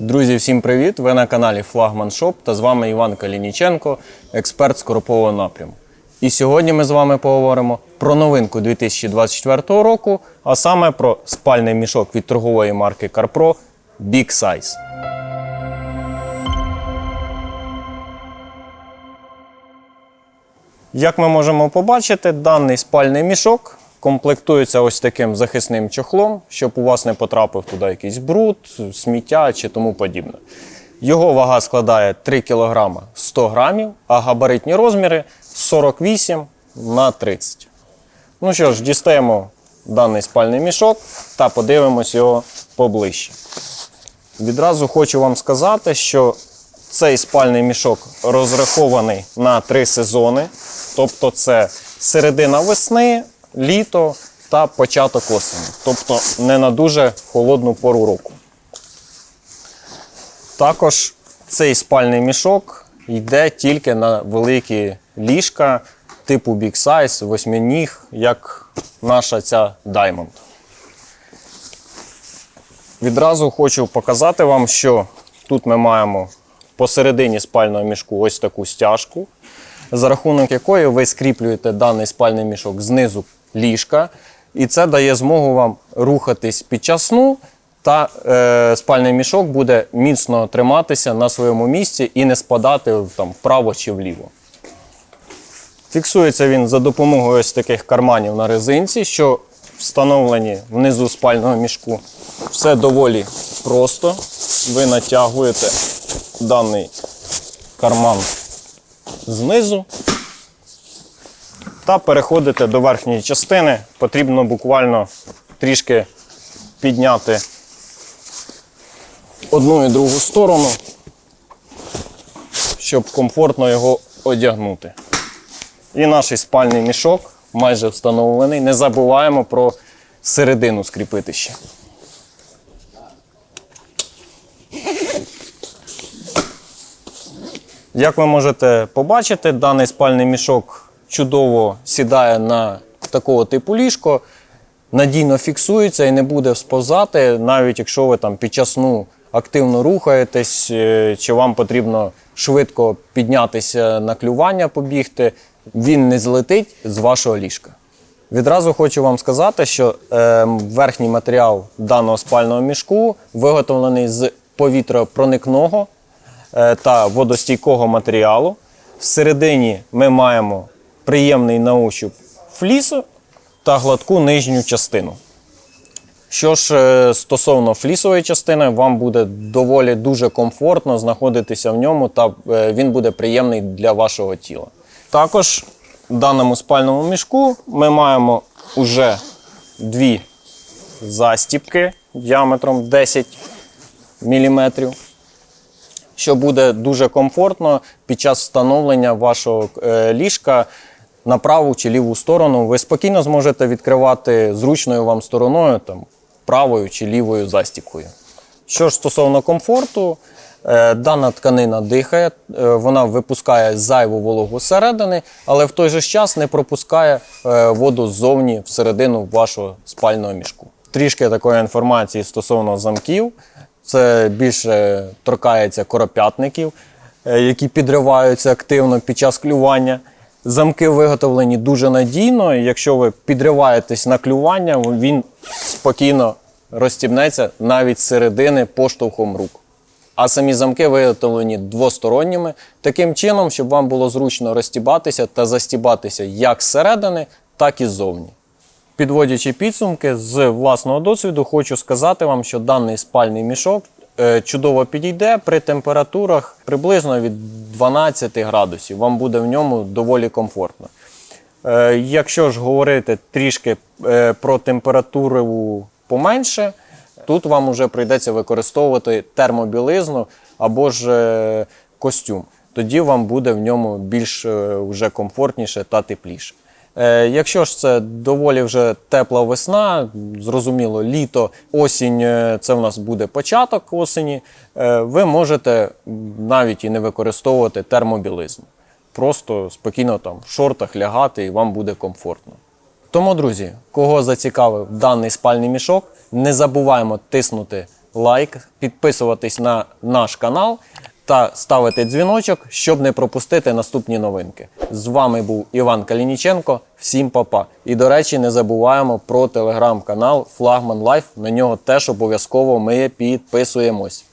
Друзі, всім привіт! Ви на каналі Флагман Шоп та з вами Іван Калініченко, експерт з коропового напряму. І сьогодні ми з вами поговоримо про новинку 2024 року, а саме про спальний мішок від торгової марки CarPro Big Size. Як ми можемо побачити, даний спальний мішок комплектується ось таким захисним чохлом, щоб у вас не потрапив туди якийсь бруд, сміття чи тому подібне. Його вага складає 3 кг 100 грамів, а габаритні розміри 48 на 30. Ну що ж, дістаємо даний спальний мішок та подивимось його поближче. Відразу хочу вам сказати, що цей спальний мішок розрахований на три сезони. Тобто це середина весни, літо та початок осені. Тобто не на дуже холодну пору року. Також цей спальний мішок йде тільки на великі ліжка типу Big Size, восьминіг, як наша ця Diamond. Відразу хочу показати вам, що тут ми маємо посередині спального мішку ось таку стяжку, за рахунок якої ви скріплюєте даний спальний мішок знизу ліжка, і це дає змогу вам рухатись під час сну, та е, спальний мішок буде міцно триматися на своєму місці і не спадати там, вправо чи вліво. Фіксується він за допомогою ось таких карманів на резинці, що встановлені внизу спального мішку. Все доволі просто. Ви натягуєте даний карман знизу та переходите до верхньої частини. Потрібно буквально трішки підняти одну і другу сторону, щоб комфортно його одягнути. І наш спальний мішок майже встановлений. Не забуваємо про середину скріпити ще. Як ви можете побачити, даний спальний мішок чудово сідає на такого типу ліжко, надійно фіксується і не буде сповзати, навіть якщо ви там під час сну активно рухаєтесь, е, чи вам потрібно швидко піднятися на клювання, побігти, він не злетить з вашого ліжка. Відразу хочу вам сказати, що е, верхній матеріал даного спального мішку виготовлений з повітропроникного е, та водостійкого матеріалу. Всередині ми маємо приємний на ощуп флісу та гладку нижню частину. Що ж е, стосовно флісової частини, вам буде доволі дуже комфортно знаходитися в ньому, та е, він буде приємний для вашого тіла. Також в даному спальному мішку ми маємо уже дві застіпки діаметром 10 мм, що буде дуже комфортно під час встановлення вашого е, ліжка на праву чи ліву сторону. Ви спокійно зможете відкривати зручною вам стороною, там, правою чи лівою застіпкою. Що ж стосовно комфорту, е, дана тканина дихає, е, вона випускає зайву вологу зсередини, але в той же час не пропускає е, воду ззовні всередину вашого спального мішку. Трішки такої інформації стосовно замків. Це більше торкається коропятників, які підриваються активно під час клювання. Замки виготовлені дуже надійно. і Якщо ви підриваєтесь на клювання, він спокійно розстібнеться навіть з середини поштовхом рук. А самі замки виготовлені двосторонніми, таким чином, щоб вам було зручно розстібатися та застібатися як зсередини, так і ззовні. Підводячи підсумки з власного досвіду, хочу сказати вам, що даний спальний мішок е, чудово підійде при температурах приблизно від 12 градусів. Вам буде в ньому доволі комфортно. Е, Якщо ж говорити трішки е, про температуру поменше, тут вам вже прийдеться використовувати термобілизну або ж е, костюм. Тоді вам буде в ньому більш вже комфортніше та тепліше. Е, Якщо ж це доволі вже тепла весна, зрозуміло, літо, осінь е, це в нас буде початок осені, е, ви можете навіть і не використовувати термобілизну. Просто спокійно там в шортах лягати і вам буде комфортно. Тому, друзі, кого зацікавив даний спальний мішок, не забуваємо тиснути лайк, підписуватись на наш канал та ставити дзвіночок, щоб не пропустити наступні новинки. З вами був Іван Калініченко. Всім папа. І до речі, не забуваємо про телеграм-канал Флагман Лайф. На нього теж обов'язково ми підписуємось.